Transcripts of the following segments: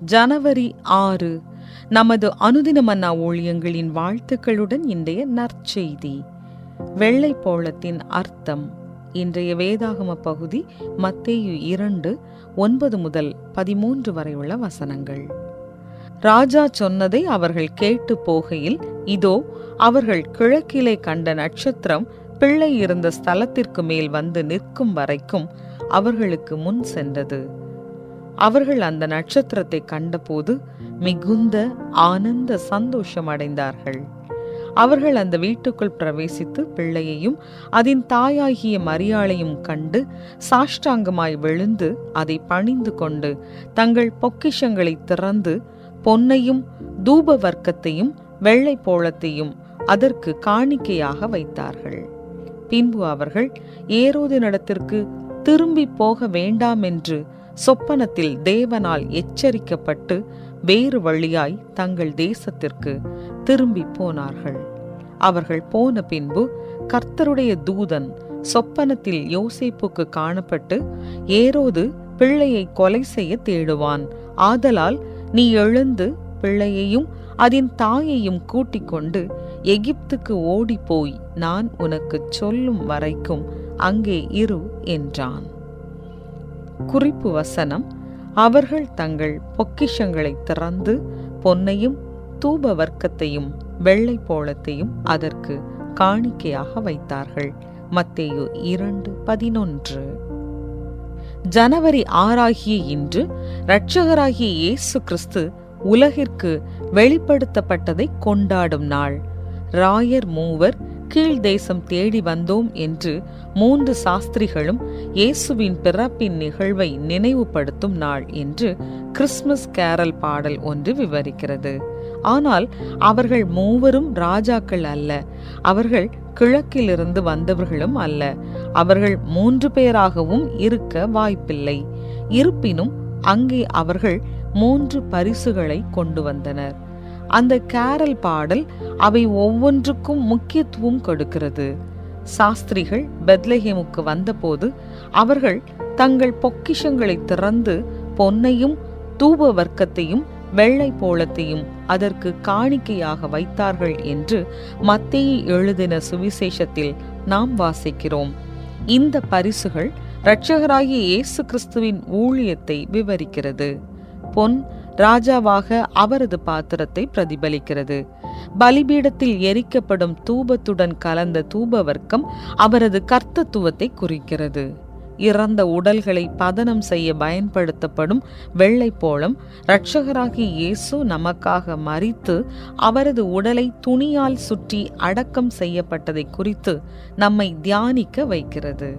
ஜனவரி ஆறு நமது அனுதின மன்னா ஊழியங்களின் வாழ்த்துக்களுடன் இன்றைய நற்செய்தி. வெள்ளை போளத்தின் அர்த்தம். இன்றைய வேதாகம பகுதி மத்தேயு இரண்டு ஒன்பது முதல் பதிமூன்று வரை உள்ள வசனங்கள். ராஜா சொன்னதை அவர்கள் கேட்டு போகையில் இதோ அவர்கள் கிழக்கிலே கண்ட நட்சத்திரம் பிள்ளை இருந்த ஸ்தலத்திற்கு மேல் வந்து நிற்கும் வரைக்கும் அவர்களுக்கு முன் சென்றது. அவர்கள் அந்த நட்சத்திரத்தை கண்டபோது மிகுந்த ஆனந்த சந்தோஷம் அடைந்தார்கள். அவர்கள் அந்த வீட்டுக்குள் பிரவேசித்து பிள்ளையையும் அதன் தாயாகிய மரியாளையும் கண்டு சாஷ்டாங்கமாய் விழுந்து அதை பணிந்து கொண்டு தங்கள் பொக்கிஷங்களை திறந்து பொன்னையும் தூப வர்க்கத்தையும் வெள்ளை போளத்தையும் அதற்கு காணிக்கையாக வைத்தார்கள். பின்பு அவர்கள் ஏரோதினிடத்திற்கு திரும்பி போக வேண்டாம் என்று சொப்பனத்தில் தேவனால் எச்சரிக்கப்பட்டு வேறு வழியாய் தங்கள் தேசத்திற்கு திரும்பி போனார்கள். அவர்கள் போன பின்பு கர்த்தருடைய தூதன் சொப்பனத்தில் யோசிப்புக்கு காணப்பட்டு ஏரோது பிள்ளையை கொலை செய்ய தேடுவான். ஆதலால் நீ எழுந்து பிள்ளையையும் அதன் தாயையும் கூட்டிக் கொண்டு எகிப்துக்கு ஓடிப்போய் நான் உனக்கு சொல்லும் வரைக்கும் அங்கே இரு என்றான். குறிப்பு வசனம் அவர்கள் தங்கள் பொக்கிஷங்களை திறந்து பொன்னையும் தூப வர்க்கத்தையும் வெள்ளை போளத்தையும் அதற்கு காணிக்கையாக வைத்தார்கள். மத்தேயு இரண்டு பதினொன்று. ஜனவரி ஆறாகிய இன்று இரட்சகராகிய இயேசு கிறிஸ்து உலகிற்கு வெளிப்படுத்தப்பட்டதை கொண்டாடும் நாள். ராயர் மூவர் கீழ் தேசம் தேடி வந்தோம் என்று மூன்று சாஸ்திரிகளும் இயேசுவின் பிறப்பின் நிகழ்வை நினைவுபடுத்தும் நாள் என்று கிறிஸ்துமஸ் கேரல் பாடல் ஒன்று விவரிக்கிறது. ஆனால் அவர்கள் மூவரும் ராஜாக்கள் அல்ல. அவர்கள் கிழக்கிலிருந்து வந்தவர்களும் அல்ல. அவர்கள் மூன்று பேராகவும் இருக்க வாய்ப்பில்லை. இருப்பினும் அங்கே அவர்கள் மூன்று பரிசுகளை கொண்டு வந்தனர். அந்த கேரல் பாடல் அவை ஒவ்வொன்றுக்கும் முக்கியத்துவம் கொடுக்கிறது. சாஸ்திரிகள் பெத்லஹேமுக்கு வந்தபோது அவர்கள் தங்கள் பொக்கிஷங்களை திறந்து பொன்னையும் தூப வர்க்கத்தையும் வெள்ளை போலத்தையும் அதற்கு காணிக்கையாக வைத்தார்கள் என்று மத்தேயு எழுதின சுவிசேஷத்தில் நாம் வாசிக்கிறோம். இந்த பரிசுகள் இரட்சகராகிய இயேசு கிறிஸ்துவின் ஊழியத்தை விவரிக்கிறது. பொன் ராஜாவாக அவரது பாத்திரத்தை பிரதிபலிக்கிறது. பலிபீடத்தில் எரிக்கப்படும் தூபத்துடன் கலந்த தூப வர்க்கம் அவரது கர்த்தத்துவத்தை குறிக்கிறது. இறந்த உடல்களை பதனம் செய்ய பயன்படுத்தப்படும் வெள்ளை போலம் இரட்சகராகி இயேசு நமக்காக மறித்து அவரது உடலை துணியால் சுற்றி அடக்கம் செய்யப்பட்டதை குறித்து நம்மை தியானிக்க வைக்கிறது.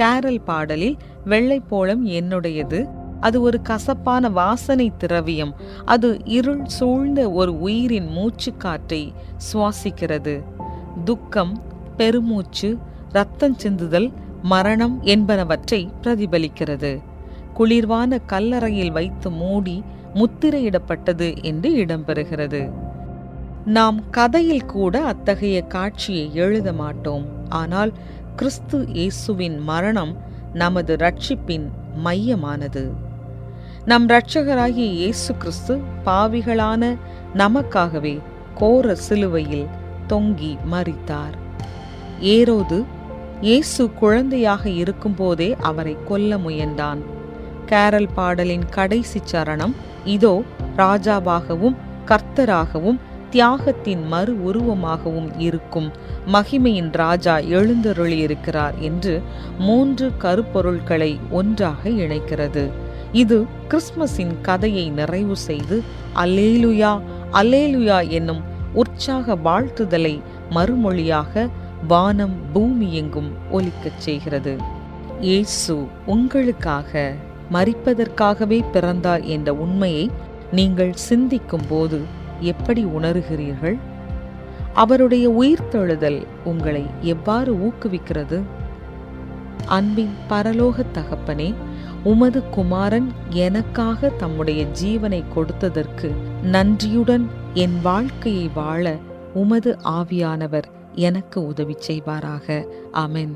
கேரல் பாடலில் வெள்ளை என்னுடையது? அது ஒரு கசப்பான வாசனை திரவியம். அது இருள் சூழ்ந்த ஒரு உயிரின் மூச்சுக்காற்றை சுவாசிக்கிறது. துக்கம் பெருமூச்சு இரத்தம் சிந்துதல் மரணம் என்பனவற்றை பிரதிபலிக்கிறது. குளிர்வான கல்லறையில் வைத்து மூடி முத்திரையிடப்பட்டது என்று இடம்பெறுகிறது. நாம் கதையில் கூட அத்தகைய காட்சியை எழுத மாட்டோம். ஆனால் கிறிஸ்து இயேசுவின் மரணம் நமது ரட்சிப்பின் மையமானது. நம் இரட்சகராகிய இயேசு கிறிஸ்து பாவிகளான நமக்காகவே கோர சிலுவையில் தொங்கி மறித்தார் ஏரோது இயேசு குழந்தையாக இருக்கும்போதே அவரை கொல்ல முயன்றான். கேரல் பாடலின் கடைசி சரணம் இதோ ராஜாவாகவும் கர்த்தராகவும் தியாகத்தின் மறு உருவமாகவும் இருக்கும் மகிமையின் ராஜா எழுந்தருளியிருக்கிறார் என்று மூன்று கருப்பொருள்களை ஒன்றாக இணைக்கிறது. இது கிறிஸ்மஸின் கதையை நிறைவு செய்து அல்லேலுயா அலேலுயா என்னும் உற்சாக வாழ்த்துதலை மறுமொழியாக வானம் பூமி எங்கும் ஒலிக்கச் செய்கிறது. இயேசு உங்களுக்காக மறிப்பதற்காகவே பிறந்தார் என்ற உண்மையை நீங்கள் சிந்திக்கும் போது எப்படி உணர்கிறீர்கள்? அவருடைய உயிர்த்தெழுதல் உங்களை எவ்வாறு ஊக்குவிக்கிறது? அன்பின் பரலோக தகப்பனே உமது குமாரன் எனக்காக தம்முடைய ஜீவனை கொடுத்ததற்கு நன்றியுடன் என் வாழ்க்கையை வாழ உமது ஆவியானவர் எனக்கு உதவி செய்வாராக. அமென்